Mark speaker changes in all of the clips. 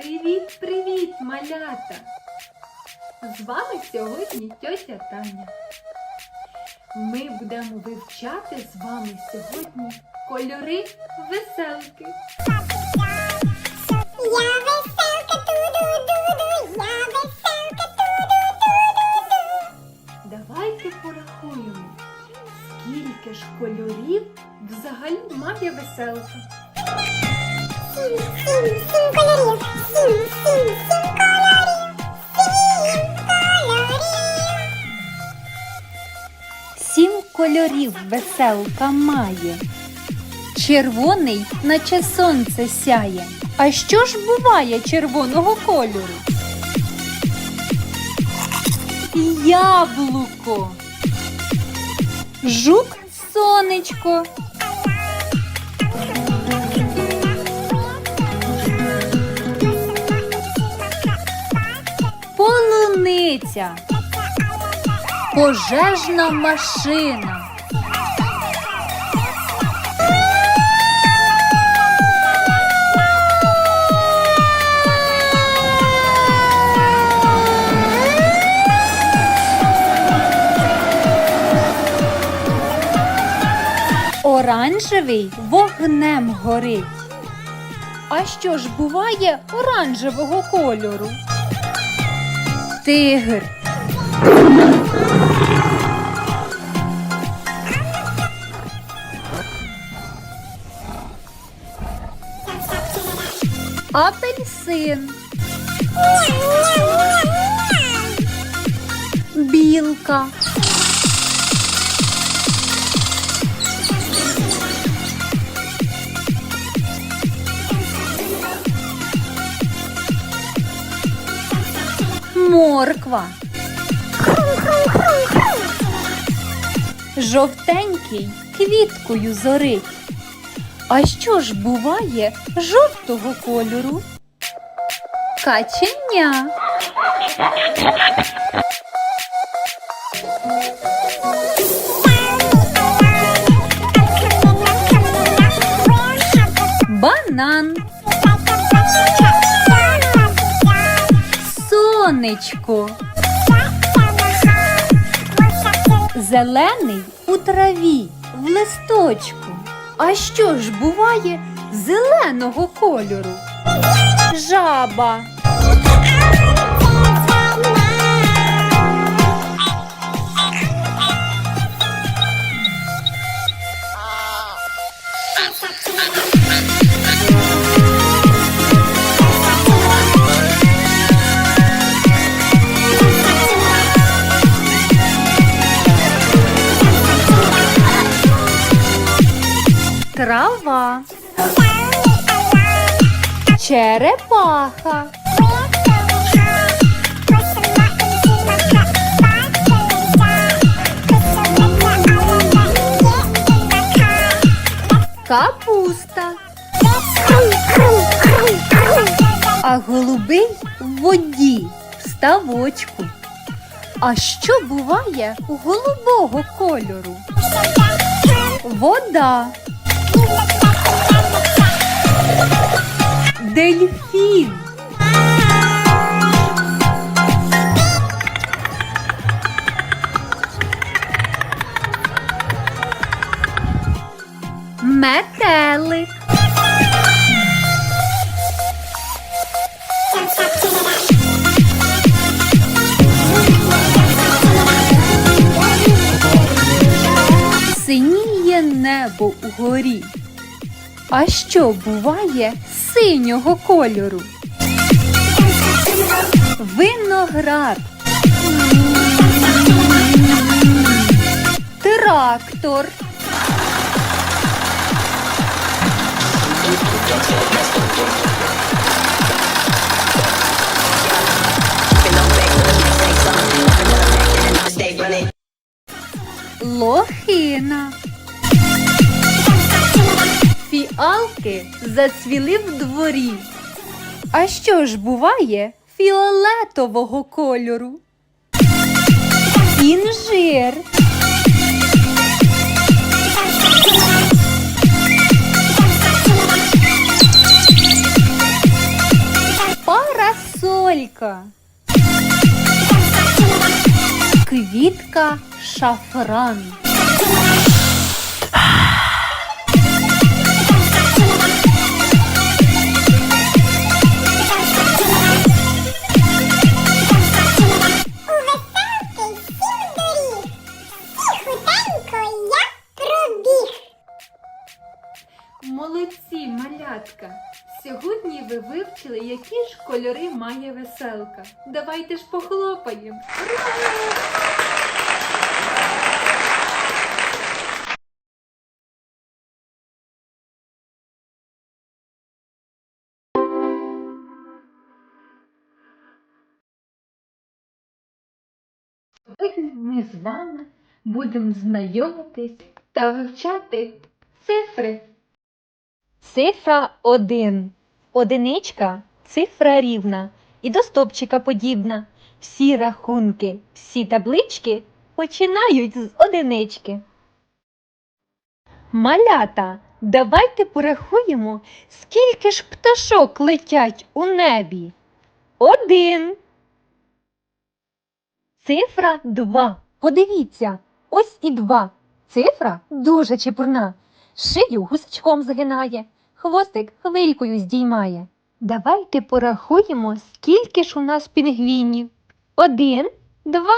Speaker 1: Привіт, привіт, малята! З вами сьогодні тьотя Таня. Ми будемо вивчати з вами сьогодні кольори веселки.
Speaker 2: Я веселка ту-ду-ду-ду, я веселка ту-ду-ду-ду-ду.
Speaker 1: Давайте порахуємо, скільки ж кольорів взагалі має веселка.
Speaker 2: Сім, кольорів
Speaker 3: веселка має. Червоний, наче сонце сяє. А що ж буває червоного кольору? Яблуко. Жук сонечко. Полуниця. Пожежна машина. Оранжевий вогнем горить. А що ж буває оранжевого кольору? Тигр. Апельсин. Білка. Морква. Жовтенький квіткою зорить. А що ж буває жовтого кольору? Каченя. Банан. Сонечко. Зелений у траві, в листочку. А що ж буває зеленого кольору? Жаба. Черепаха. Капуста. А голубий в воді, в ставочку. А що буває у голубого кольору? Вода. Дельфін. Метелик. Синіє небо угорі. А що буває синього кольору? Виноград. Трактор. Лохина. Фіалки зацвіли в дворі. А що ж буває фіолетового кольору? Інжир. парасолька. Квітка шафран.
Speaker 1: Ви вивчили, які ж кольори має веселка. Давайте ж похлопаємо. Ми з вами будемо знайомитись та вивчати цифри.
Speaker 3: Цифра 1. Одиничка цифра рівна і до стопчика подібна. Всі рахунки, всі таблички починають з одинички. Малята, давайте порахуємо, скільки ж пташок летять у небі. Один. Цифра 2. Подивіться, ось і два. Цифра дуже чепурна. Шию гусачком загинає, хвостик хвилькою здіймає. Давайте порахуємо, скільки ж у нас пінгвінів. Один, два.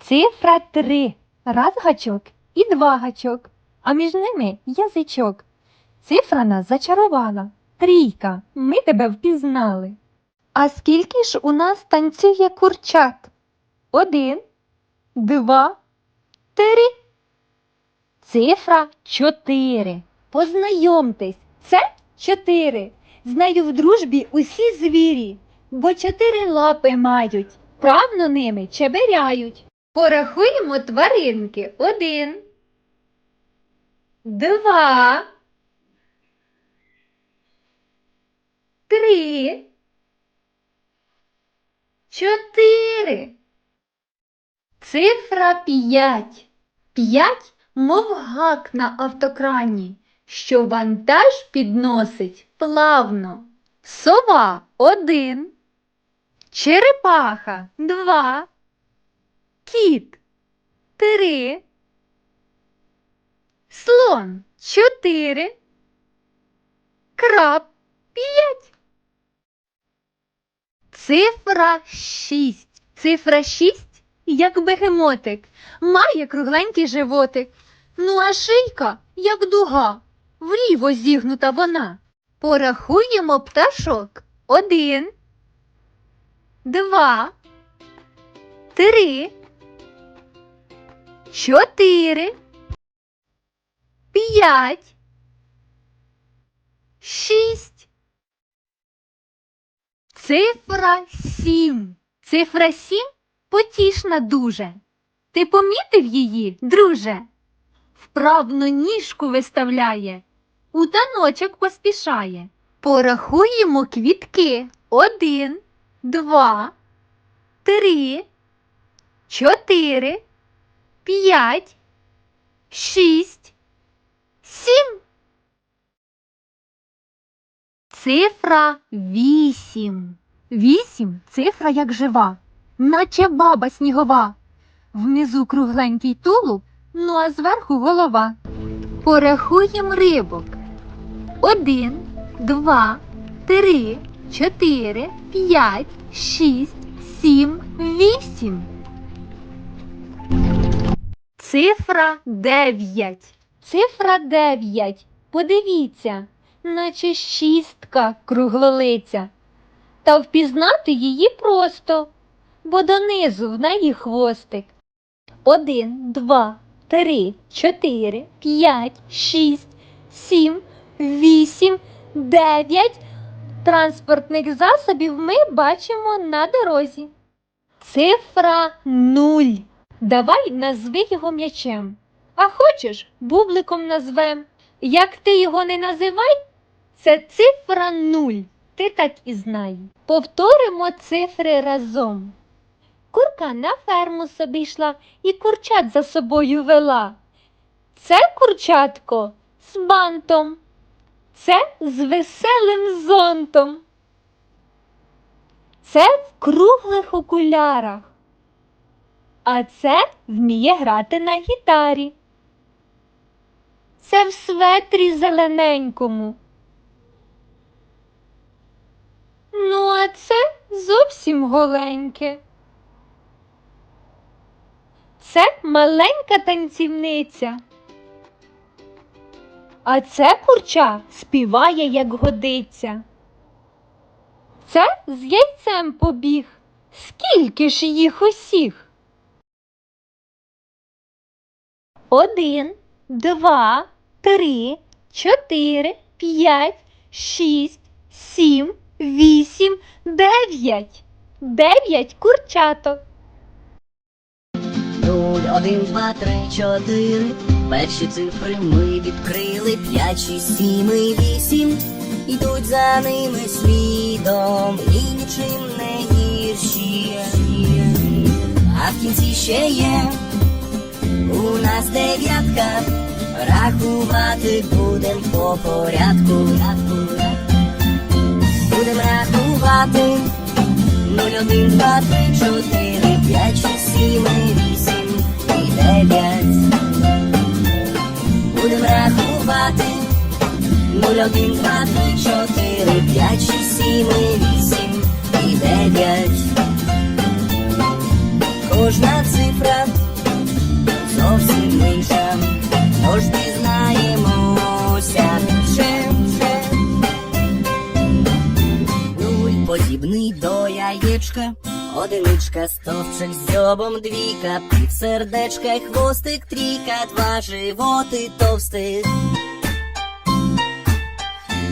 Speaker 3: Цифра три. Раз гачок і два гачок, а між ними язичок. Цифра нас зачарувала. Трійка, ми тебе впізнали. А скільки ж у нас танцює курчат? Один, два, три. Цифра 4. Познайомтесь, це 4. З нею в дружбі усі звірі, бо чотири лапи мають, правно ними чеберяють. Порахуємо тваринки. Один. Два. Три. Чотири. Цифра 5. П'ять, мов гак на автокрані, що вантаж підносить плавно. Сова один, черепаха два, кіт три, слон чотири, краб п'ять. Цифра шість. Цифра шість, як бегемотик, має кругленький животик. Ну а шийка, як дуга, вліво зігнута вона. Порахуємо пташок. Один, два, три, чотири, п'ять, шість. Цифра сім. Цифра сім потішна дуже. Ти помітив її, друже? Вправно ніжку виставляє, у таночок поспішає. Порахуємо квітки. Один, два, три, чотири, п'ять, шість, сім. Цифра вісім. Вісім цифра як жива, наче баба снігова. Внизу кругленький тулуб, ну а зверху голова. Порахуємо рибок. Один, два, три, чотири, п'ять, шість, сім, вісім. Цифра дев'ять. Цифра дев'ять. Подивіться, наче шістка круглолиця. Та впізнати її просто, бо донизу в неї хвостик. Один, два, три, чотири, п'ять, шість, сім, вісім, дев'ять. Транспортних засобів ми бачимо на дорозі. Цифра нуль. Давай назви його м'ячем. А хочеш, бубликом назвем. Як ти його не називай, це цифра нуль. Ти так і знай. Повторимо цифри разом. Курка на ферму собі йшла і курчат за собою вела. Це курчатко з бантом, це з веселим зонтом. Це в круглих окулярах. А це вміє грати на гітарі. Це в светрі зелененькому. Ну, а це зовсім голеньке. Це маленька танцівниця. А це курча співає, як годиться. Це з яйцем побіг. Скільки ж їх усіх? Один, два, три, чотири, п'ять, шість, сім, вісім, дев'ять. Дев'ять курчаток.
Speaker 4: Нуль, один, два, три, чотири. Перші цифри ми відкрили. П'ять, шість, сім і вісім. Ідуть за ними слідом і нічим не гірші. А в кінці ще є у нас дев'ятка. Рахувати будем по порядку. Будем рахувати. Нуль, один, два, три, чотири, п'ять, шість, сім, вісім і дев'ять. Нуль, один, два, три, чотири, п'ять, шість, сім, вісім і дев'ять. Кожна цифра зовсім інша, тож дізнаємося більше. Нуль подібний до яєчка, одиничка, стовпчик з дзьобом, двійка, півсердечка, й хвостик, трійка, два животи товстих.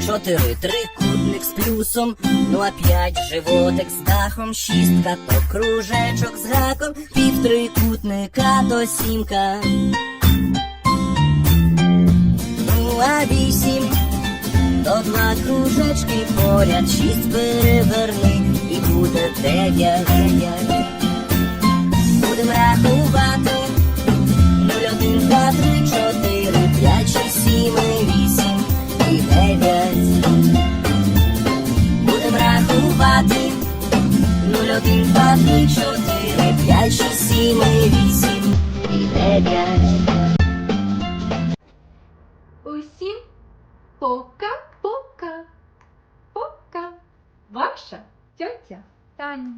Speaker 4: Чотири трикутник з плюсом, ну а п'ять животик з дахом, шістка то кружечок з гаком, півтрикутника то сімка. Ну а вісім то два кружечки поряд, шість переверни і буде дев'ять. Будем рахувати. Нуль, один, два, три, чотири, п'ять, шість, сім, Будем рахувати. Нуль, один, два, три, чотири, п'ять, шість, сім, і вісім і дев'ять.
Speaker 1: Усім пока-пока. Пока. Ваша тьотя Таня.